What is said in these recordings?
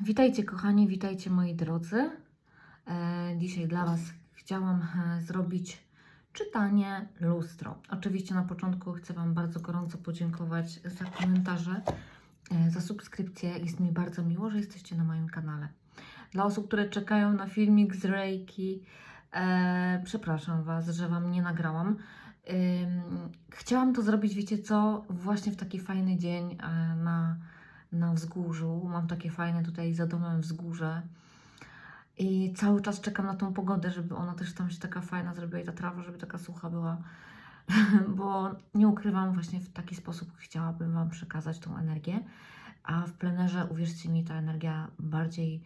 Witajcie kochani, witajcie moi drodzy. E, dzisiaj dla Was chciałam e, zrobić czytanie lustro. Oczywiście na początku chcę Wam bardzo gorąco podziękować za komentarze, e, za subskrypcję. Jest mi bardzo miło, że jesteście na moim kanale. Dla osób, które czekają na filmik z Reiki, przepraszam Was, że Wam nie nagrałam. Chciałam to zrobić, wiecie co, właśnie w taki fajny dzień na na wzgórzu. Mam takie fajne tutaj za domem wzgórze. I cały czas czekam na tą pogodę, żeby ona też tam się taka fajna zrobiła i ta trawa, żeby taka sucha była. Bo nie ukrywam, właśnie w taki sposób chciałabym Wam przekazać tą energię. A w plenerze, uwierzcie mi, ta energia bardziej,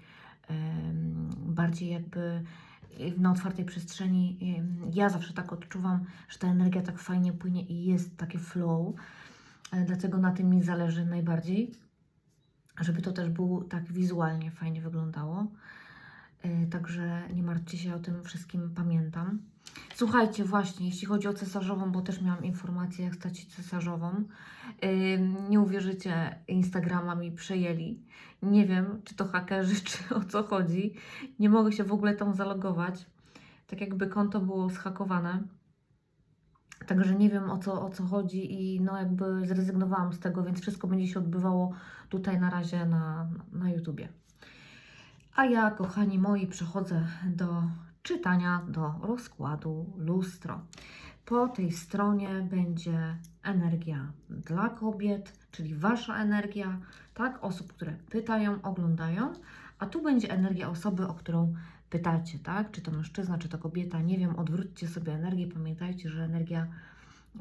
bardziej jakby na otwartej przestrzeni. Ja zawsze tak odczuwam, że ta energia tak fajnie płynie i jest takie flow. E, Dlatego na tym mi zależy najbardziej żeby to też było tak wizualnie fajnie wyglądało. Yy, Także nie martwcie się o tym wszystkim, pamiętam. Słuchajcie, właśnie, jeśli chodzi o cesarzową, bo też miałam informację, jak stać się cesarzową. Yy, Nie uwierzycie, Instagrama mi przejęli. Nie wiem, czy to hakerzy, czy o co chodzi. Nie mogę się w ogóle tam zalogować. Tak jakby konto było zhakowane. Także nie wiem o co, o co chodzi i no jakby zrezygnowałam z tego, więc wszystko będzie się odbywało tutaj na razie na, na YouTubie. A ja, kochani moi, przechodzę do czytania, do rozkładu lustro. Po tej stronie będzie energia dla kobiet, czyli Wasza energia, tak, osób, które pytają, oglądają, a tu będzie energia osoby, o którą pytacie, tak, czy to mężczyzna, czy to kobieta, nie wiem, odwróćcie sobie energię, pamiętajcie, że energia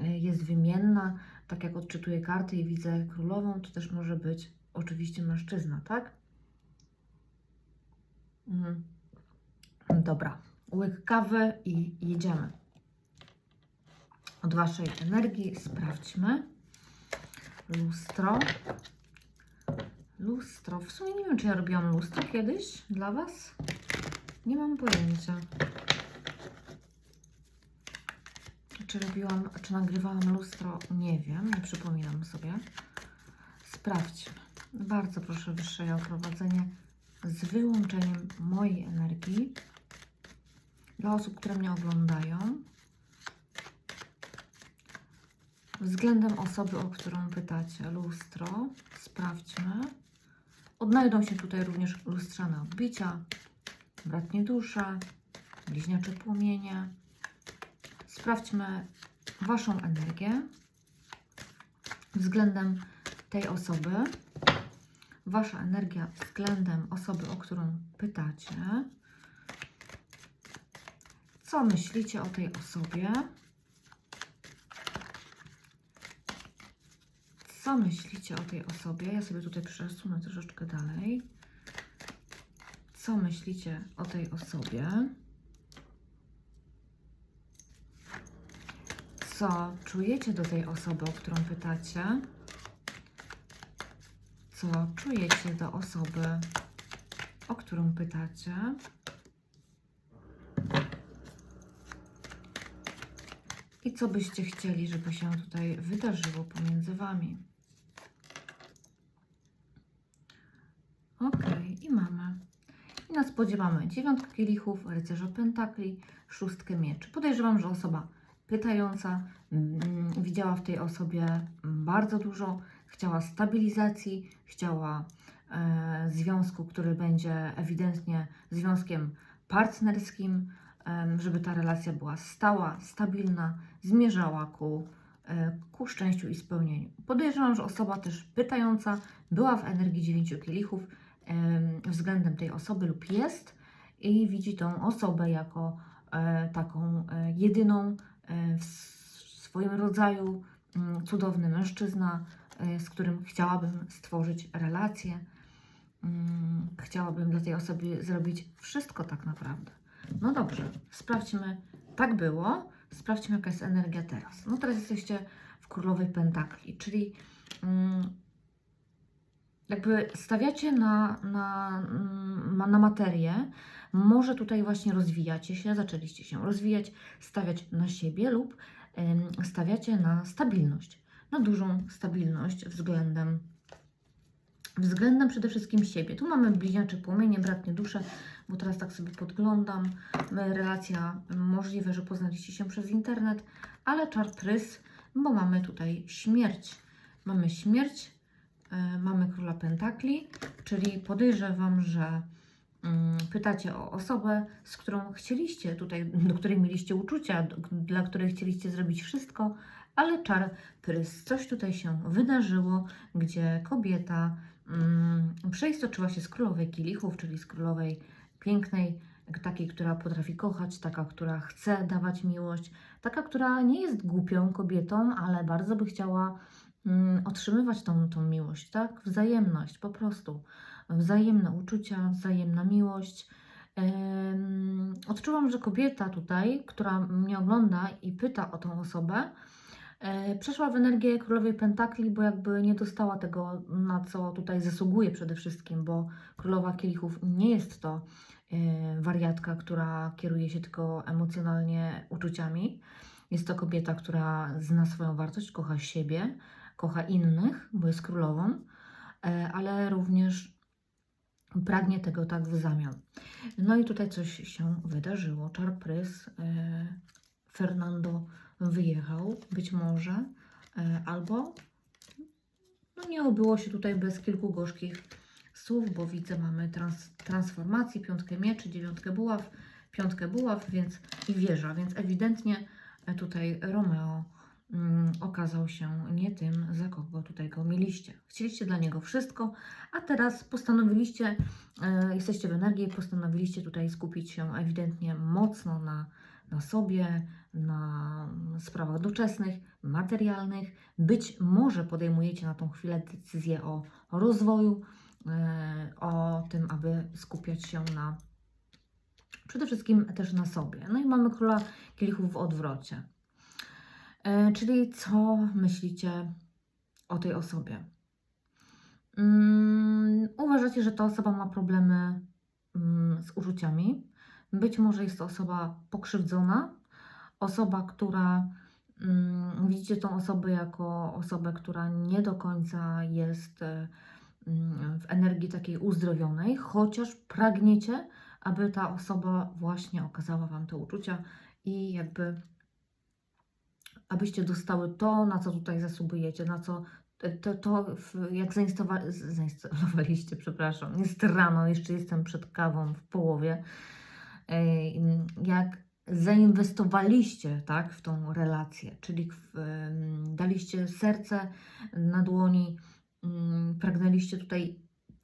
y, jest wymienna, tak jak odczytuję karty i widzę królową, to też może być oczywiście mężczyzna, tak? Mhm. Dobra, łyk kawy i jedziemy. Od Waszej energii sprawdźmy. Lustro. Lustro. W sumie nie wiem, czy ja robiłam lustro kiedyś dla Was. Nie mam pojęcia. Czy robiłam, czy nagrywałam lustro? Nie wiem, nie przypominam sobie. Sprawdźmy. Bardzo proszę wyższe o prowadzenie z wyłączeniem mojej energii dla osób, które mnie oglądają. Względem osoby, o którą pytacie, lustro, sprawdźmy. Odnajdą się tutaj również lustrzane odbicia, bratnie dusze, bliźniacze płomienie. Sprawdźmy Waszą energię względem tej osoby. Wasza energia względem osoby, o którą pytacie. Co myślicie o tej osobie? Co myślicie o tej osobie? Ja sobie tutaj przesunę troszeczkę dalej. Co myślicie o tej osobie? Co czujecie do tej osoby, o którą pytacie? Co czujecie do osoby, o którą pytacie? I co byście chcieli, żeby się tutaj wydarzyło pomiędzy Wami? Ok, i mamy. I na spodzie mamy dziewiątkę kielichów, rycerza pentakli, szóstkę mieczy. Podejrzewam, że osoba pytająca mm, widziała w tej osobie bardzo dużo, chciała stabilizacji, chciała e, związku, który będzie ewidentnie związkiem partnerskim, em, żeby ta relacja była stała, stabilna, zmierzała ku, e, ku szczęściu i spełnieniu. Podejrzewam, że osoba też pytająca była w energii dziewięciu kielichów względem tej osoby lub jest i widzi tą osobę jako e, taką e, jedyną e, w swoim rodzaju mm, cudowny mężczyzna, z którym chciałabym stworzyć relację. Mm, Chciałabym dla tej osoby zrobić wszystko tak naprawdę. No dobrze, sprawdźmy. Tak było. Sprawdźmy, jaka jest energia teraz. No teraz jesteście w królowej pentakli, czyli mm, jakby stawiacie na, na, mm, na materię, może tutaj właśnie rozwijacie się, zaczęliście się rozwijać, stawiać na siebie lub stawiacie na stabilność, na dużą stabilność względem względem przede wszystkim siebie. Tu mamy bliźniacze płomienie, bratnie dusze, bo teraz tak sobie podglądam. Relacja możliwe, że poznaliście się przez internet, ale czar trys, bo mamy tutaj śmierć. Mamy śmierć, mamy króla pentakli, czyli podejrzewam, że mm, pytacie o osobę, z którą chcieliście tutaj, do której mieliście uczucia, dla której chcieliście zrobić wszystko, ale czar prys. Coś tutaj się wydarzyło, gdzie kobieta mm, przeistoczyła się z królowej kielichów, czyli z królowej pięknej, takiej, która potrafi kochać, taka, która chce dawać miłość, taka, która nie jest głupią kobietą, ale bardzo by chciała otrzymywać tą, tą miłość, tak? Wzajemność, po prostu. Wzajemne uczucia, wzajemna miłość. Odczuwam, że kobieta tutaj, która mnie ogląda i pyta o tą osobę, e, przeszła w energię królowej Pentakli, bo jakby nie dostała tego, na co tutaj zasługuje przede wszystkim, bo królowa kielichów nie jest to e, wariatka, która kieruje się tylko emocjonalnie uczuciami. Jest to kobieta, która zna swoją wartość, kocha siebie, kocha innych, bo jest królową, e, ale również pragnie tego tak w zamian. No i tutaj coś się wydarzyło. Czar prys, e, Fernando wyjechał, być może, e, albo no nie obyło się tutaj bez kilku gorzkich słów, bo widzę, mamy trans, transformację, piątkę mieczy, dziewiątkę buław, piątkę buław, więc i wieża, więc ewidentnie tutaj Romeo okazał się nie tym, za kogo tutaj go mieliście. Chcieliście dla niego wszystko, a teraz postanowiliście, e, jesteście w energii, postanowiliście tutaj skupić się ewidentnie mocno na, na sobie, na sprawach doczesnych, materialnych. Być może podejmujecie na tą chwilę decyzję o rozwoju, e, o tym, aby skupiać się na przede wszystkim też na sobie. No i mamy króla kielichów w odwrocie. E, czyli co myślicie o tej osobie? Mm, uważacie, że ta osoba ma problemy mm, z uczuciami. Być może jest to osoba pokrzywdzona, osoba, która mm, widzicie tą osobę jako osobę, która nie do końca jest e, w energii takiej uzdrowionej, chociaż pragniecie, aby ta osoba właśnie okazała Wam te uczucia i jakby abyście dostały to, na co tutaj zasługujecie, na co to, to jak zainstalowaliście, przepraszam, jest rano, jeszcze jestem przed kawą w połowie, jak zainwestowaliście tak, w tą relację, czyli daliście serce na dłoni, mm, pragnęliście tutaj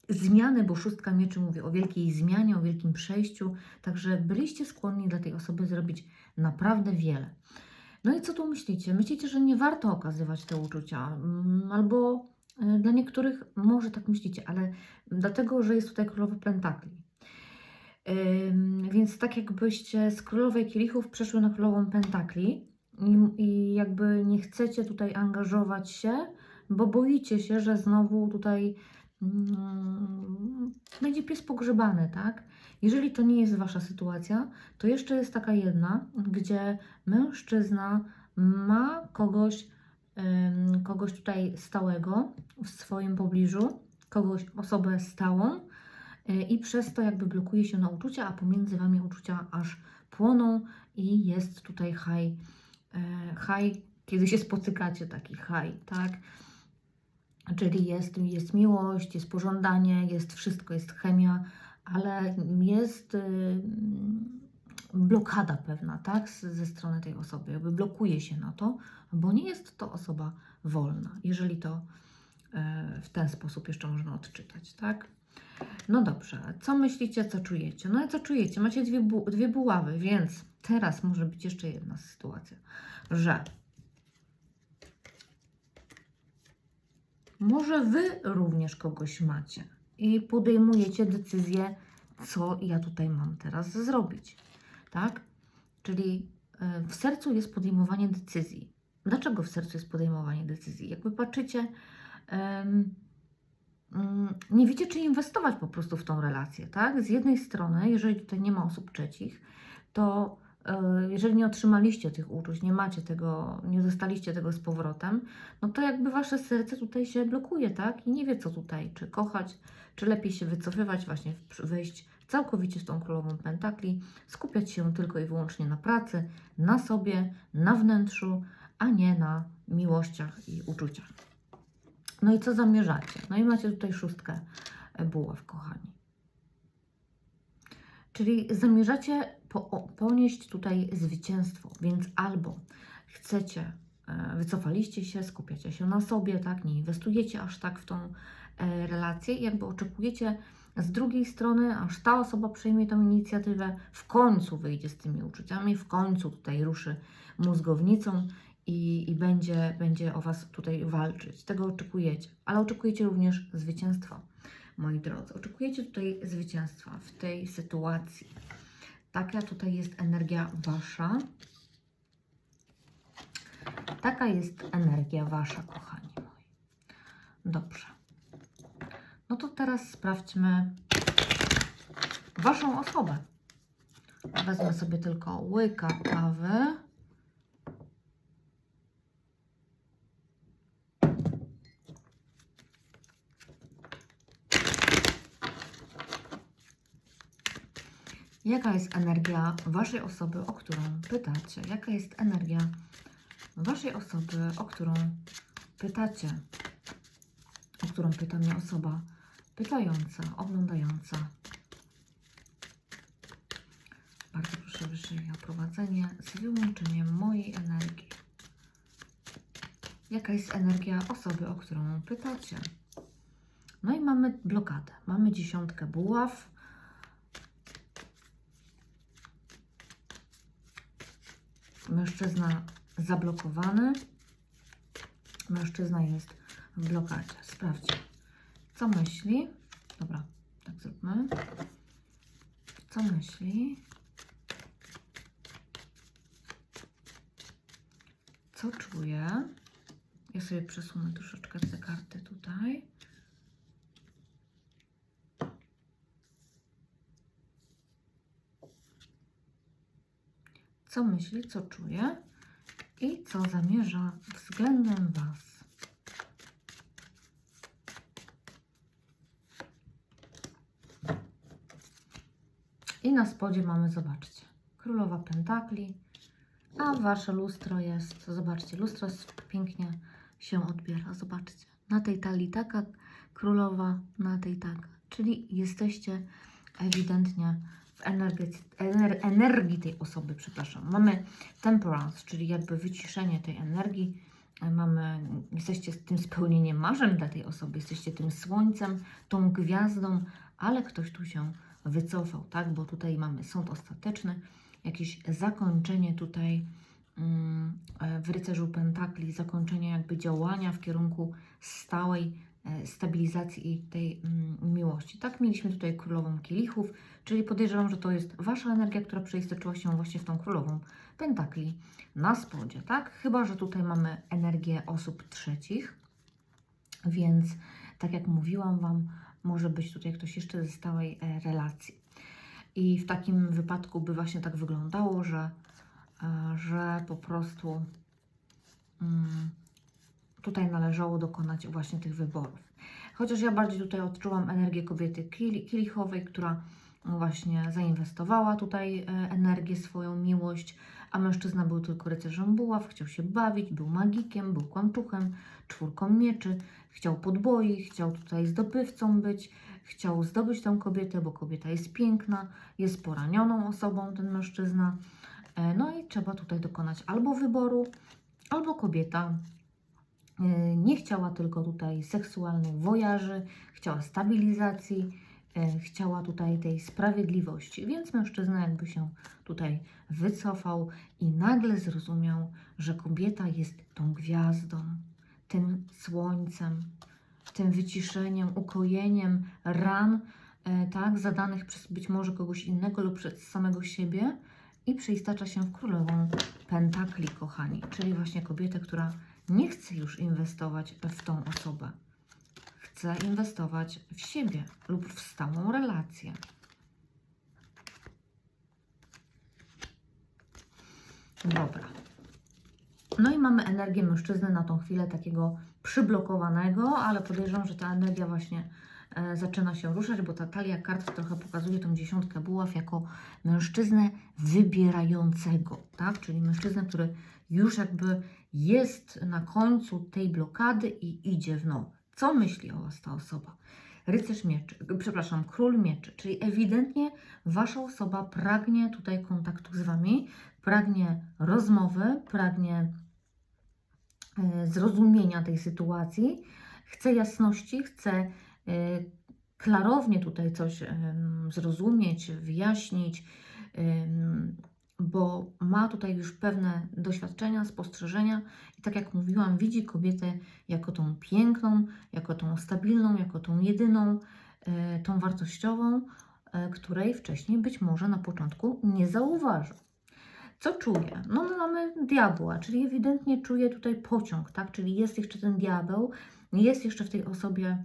zmiany, bo szóstka mieczy mówi o wielkiej zmianie, o wielkim przejściu, także byliście skłonni dla tej osoby zrobić naprawdę wiele. No i co tu myślicie? Myślicie, że nie warto okazywać te uczucia, mm, albo e, dla niektórych może tak myślicie, ale dlatego, że jest tutaj królowa pentakli. Więc tak jakbyście z królowej kielichów przeszły na królową pentakli i, jakby nie chcecie tutaj angażować się, bo boicie się, że znowu tutaj będzie pies pogrzebany, tak? Jeżeli to nie jest Wasza sytuacja, to jeszcze jest taka jedna, gdzie mężczyzna ma kogoś, kogoś tutaj stałego w swoim pobliżu, kogoś, osobę stałą, y, i przez to jakby blokuje się na uczucia, a pomiędzy Wami uczucia aż płoną i jest tutaj high, e, high kiedy się spotykacie, taki high, tak? Czyli jest, jest miłość, jest pożądanie, jest wszystko, jest chemia, ale jest y, blokada pewna, tak, ze strony tej osoby, jakby blokuje się na to, bo nie jest to osoba wolna, jeżeli to e, w ten sposób jeszcze można odczytać, tak? No dobrze, co myślicie, co czujecie? No i co czujecie? Macie dwie, bu- dwie buławy, więc teraz może być jeszcze jedna sytuacja, że może Wy również kogoś macie i podejmujecie decyzję, co ja tutaj mam teraz zrobić, tak? Czyli e, w sercu jest podejmowanie decyzji. Dlaczego w sercu jest podejmowanie decyzji? Jakby patrzycie, mm, nie wiecie, czy inwestować po prostu w tą relację, tak? Z jednej strony, jeżeli tutaj nie ma osób trzecich, to jeżeli nie otrzymaliście tych uczuć, nie macie tego, nie dostaliście tego z powrotem, no to jakby wasze serce tutaj się blokuje, tak? I nie wie co tutaj, czy kochać, czy lepiej się wycofywać, właśnie wejść całkowicie w tą królową pentakli, skupiać się tylko i wyłącznie na pracy, na sobie, na wnętrzu, a nie na miłościach i uczuciach. No i co zamierzacie? No i macie tutaj szóstkę e, buław, kochani. Czyli zamierzacie po, ponieść tutaj zwycięstwo, więc albo chcecie, e, wycofaliście się, skupiacie się na sobie, tak, nie inwestujecie aż tak w tą e, relację jakby oczekujecie z drugiej strony, aż ta osoba przejmie tą inicjatywę, w końcu wyjdzie z tymi uczuciami, w końcu tutaj ruszy mózgownicą i, i będzie, będzie o Was tutaj walczyć. Tego oczekujecie, ale oczekujecie również zwycięstwa, moi drodzy. Oczekujecie tutaj zwycięstwa w tej sytuacji. Taka tutaj jest energia Wasza. Taka jest energia Wasza, kochani moi. Dobrze. No to teraz sprawdźmy Waszą osobę. Wezmę sobie tylko łyka kawy. Jaka jest energia Waszej osoby, o którą pytacie? Jaka jest energia Waszej osoby, o którą pytacie? O którą pyta mnie osoba pytająca, oglądająca. Bardzo proszę wyżej o prowadzenie z wyłączeniem mojej energii. Jaka jest energia osoby, o którą pytacie? No i mamy blokadę. Mamy dziesiątkę buław. Mężczyzna zablokowany. Mężczyzna jest w blokadzie. Sprawdźmy, co myśli. Dobra, tak zróbmy. Co myśli? Co czuje? Ja sobie przesunę troszeczkę te karty tutaj. Co myśli, co czuje i co zamierza względem Was. I na spodzie mamy, zobaczcie, królowa pentakli, a wasze lustro jest, zobaczcie, lustro pięknie się odbiera, zobaczcie. Na tej talii taka królowa, na tej taka. Czyli jesteście ewidentnie w energetyce, ener, energii tej osoby, przepraszam. Mamy temperance, czyli jakby wyciszenie tej energii. Mamy, jesteście tym spełnieniem marzeń dla tej osoby, jesteście tym słońcem, tą gwiazdą, ale ktoś tu się wycofał, tak? Bo tutaj mamy sąd ostateczny, jakieś zakończenie tutaj mm, e, w rycerzu pentakli, zakończenie jakby działania w kierunku stałej stabilizacji i tej mm, miłości. Tak, mieliśmy tutaj królową kielichów, czyli podejrzewam, że to jest Wasza energia, która przeistoczyła się właśnie w tą królową pentakli na spodzie, tak? Chyba, że tutaj mamy energię osób trzecich, więc tak jak mówiłam Wam, może być tutaj ktoś jeszcze ze stałej e, relacji. I w takim wypadku by właśnie tak wyglądało, że, e, że po prostu mm, tutaj należało dokonać właśnie tych wyborów. Chociaż ja bardziej tutaj odczułam energię kobiety kieli- kielichowej, która właśnie zainwestowała tutaj e, energię, swoją miłość, a mężczyzna był tylko rycerzem buław, chciał się bawić, był magikiem, był kłamczuchem, czwórką mieczy, chciał podboi, chciał tutaj zdobywcą być, chciał zdobyć tę kobietę, bo kobieta jest piękna, jest poranioną osobą ten mężczyzna. E, No i trzeba tutaj dokonać albo wyboru, albo kobieta nie chciała tylko tutaj seksualnych wojaży, chciała stabilizacji, e, chciała tutaj tej sprawiedliwości, więc mężczyzna jakby się tutaj wycofał i nagle zrozumiał, że kobieta jest tą gwiazdą, tym słońcem, tym wyciszeniem, ukojeniem ran, e, tak, zadanych przez być może kogoś innego lub przez samego siebie i przeistacza się w królową pentakli, kochani, czyli właśnie kobietę, która nie chce już inwestować w tą osobę. Chce inwestować w siebie lub w stałą relację. Dobra. No i mamy energię mężczyzny na tą chwilę takiego przyblokowanego, ale podejrzewam, że ta energia właśnie e, zaczyna się ruszać, bo ta talia kart trochę pokazuje tą dziesiątkę buław jako mężczyznę wybierającego, tak? Czyli mężczyznę, który już jakby jest na końcu tej blokady i idzie w no. Co myśli o Was ta osoba? Rycerz mieczy, przepraszam, król mieczy, czyli ewidentnie Wasza osoba pragnie tutaj kontaktu z Wami, pragnie rozmowy, pragnie e, zrozumienia tej sytuacji, chce jasności, chce e, klarownie tutaj coś zrozumieć, wyjaśnić, bo ma tutaj już pewne doświadczenia, spostrzeżenia i tak jak mówiłam, widzi kobietę jako tą piękną, jako tą stabilną, jako tą jedyną, e, tą wartościową, e, której wcześniej być może na początku nie zauważył. Co czuje? No my mamy diabła, czyli ewidentnie czuje tutaj pociąg, tak? Czyli jest jeszcze ten diabeł, jest jeszcze w tej osobie,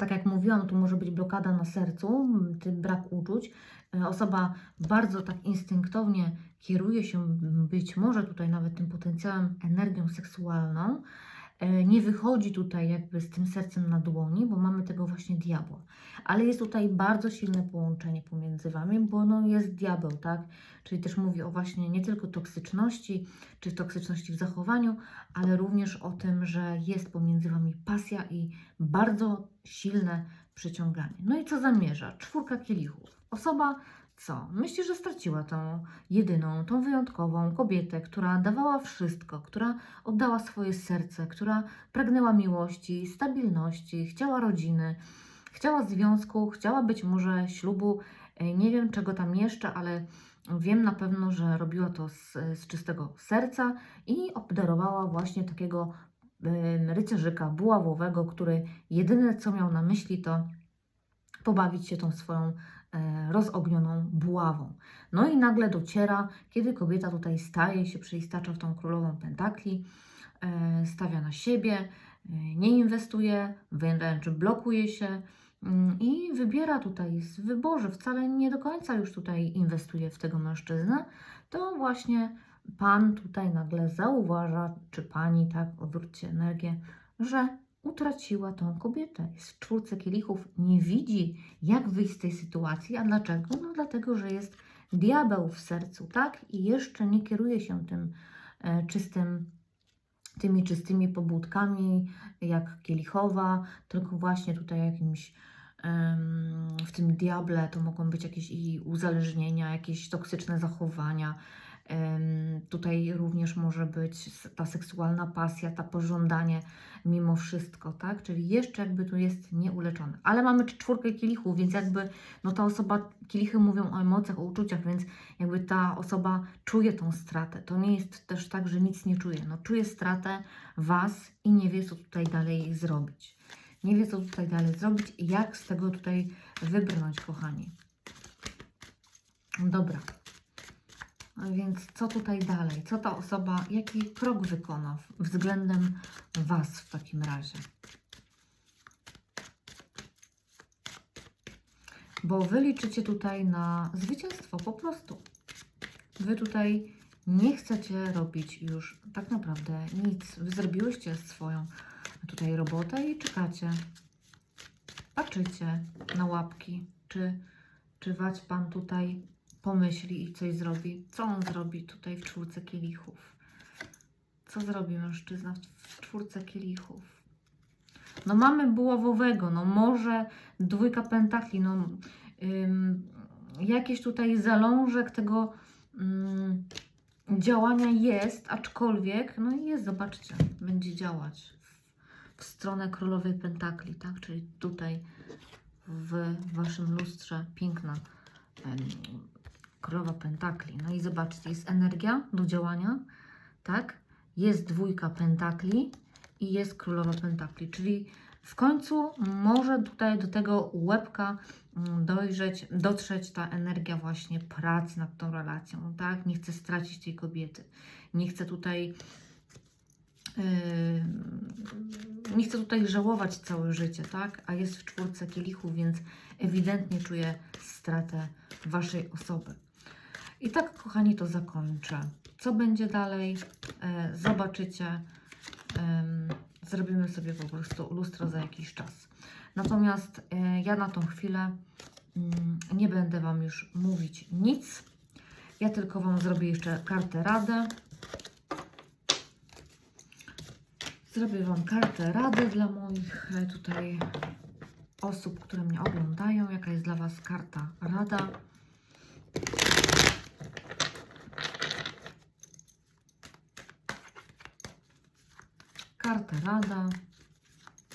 tak jak mówiłam, tu może być blokada na sercu, brak uczuć. E, Osoba bardzo tak instynktownie kieruje się być może tutaj nawet tym potencjałem, energią seksualną. E, Nie wychodzi tutaj jakby z tym sercem na dłoni, bo mamy tego właśnie diabła. Ale jest tutaj bardzo silne połączenie pomiędzy Wami, bo no jest diabeł, tak? Czyli też mówi o właśnie nie tylko toksyczności, czy toksyczności w zachowaniu, ale również o tym, że jest pomiędzy Wami pasja i bardzo silne przyciąganie. No i co zamierza? Czwórka kielichów. Osoba co? Myśli, że straciła tą jedyną, tą wyjątkową kobietę, która dawała wszystko, która oddała swoje serce, która pragnęła miłości, stabilności, chciała rodziny, chciała związku, chciała być może ślubu. E, Nie wiem czego tam jeszcze, ale wiem na pewno, że robiła to z, z czystego serca i obdarowała właśnie takiego rycerzyka buławowego, który jedyne co miał na myśli to pobawić się tą swoją rozognioną buławą. No i nagle dociera, kiedy kobieta tutaj staje się, przeistacza w tą królową pentakli, e, stawia na siebie, e, nie inwestuje, wręcz blokuje się mm, i wybiera tutaj z wyborze, wcale nie do końca już tutaj inwestuje w tego mężczyznę, to właśnie pan tutaj nagle zauważa, czy pani, tak, odwróćcie energię, że utraciła tą kobietę. Jest w czwórce kielichów, nie widzi, jak wyjść z tej sytuacji. A dlaczego? No dlatego, że jest diabeł w sercu, tak? I jeszcze nie kieruje się tym e, czystym, tymi czystymi pobudkami, jak kielichowa, tylko właśnie tutaj jakimś w tym diable to mogą być jakieś i uzależnienia, jakieś toksyczne zachowania. Tutaj również może być ta seksualna pasja, ta pożądanie mimo wszystko, tak? Czyli jeszcze jakby tu jest nieuleczone. Ale mamy czwórkę kielichów, więc jakby no ta osoba, kielichy mówią o emocjach, o uczuciach, więc jakby ta osoba czuje tą stratę. To nie jest też tak, że nic nie czuje. No czuje stratę Was i nie wie, co tutaj dalej zrobić. Nie wie, co tutaj dalej zrobić i jak z tego tutaj wybrnąć, kochani. Dobra. Więc co tutaj dalej? Co ta osoba, jaki krok wykona względem Was w takim razie? Bo Wy liczycie tutaj na zwycięstwo po prostu. Wy tutaj nie chcecie robić już tak naprawdę nic. Wy zrobiłyście swoją tutaj robotę i czekacie. Patrzycie na łapki, czy, czy wać Pan tutaj pomyśli i coś zrobi. Co on zrobi tutaj w czwórce kielichów? Co zrobi mężczyzna w- czwórce kielichów? No mamy buławowego, no może dwójka pentakli, no ym, jakieś tutaj zalążek tego ym, działania jest, aczkolwiek, no i jest, zobaczcie, będzie działać w, w stronę królowej pentakli, tak? Czyli tutaj w waszym lustrze piękna królowa pentakli. No i zobaczcie, jest energia do działania, tak? Jest dwójka pentakli i jest królowa pentakli, czyli w końcu może tutaj do tego łebka mm, dojrzeć, dotrzeć ta energia właśnie pracy nad tą relacją, tak? Nie chcę stracić tej kobiety. Nie chcę tutaj Yy, nie chcę tutaj żałować całe życie, tak? A jest w czwórce kielichów, więc ewidentnie czuję stratę Waszej osoby. I tak, kochani, to zakończę. Co będzie dalej, e, zobaczycie. Zrobimy sobie po prostu lustro za jakiś czas. Natomiast e, ja na tą chwilę mm, nie będę Wam już mówić nic. Ja tylko Wam zrobię jeszcze kartę rady. Zrobię Wam kartę rady dla moich e, tutaj osób, które mnie oglądają. Jaka jest dla Was karta rada? Karta rada.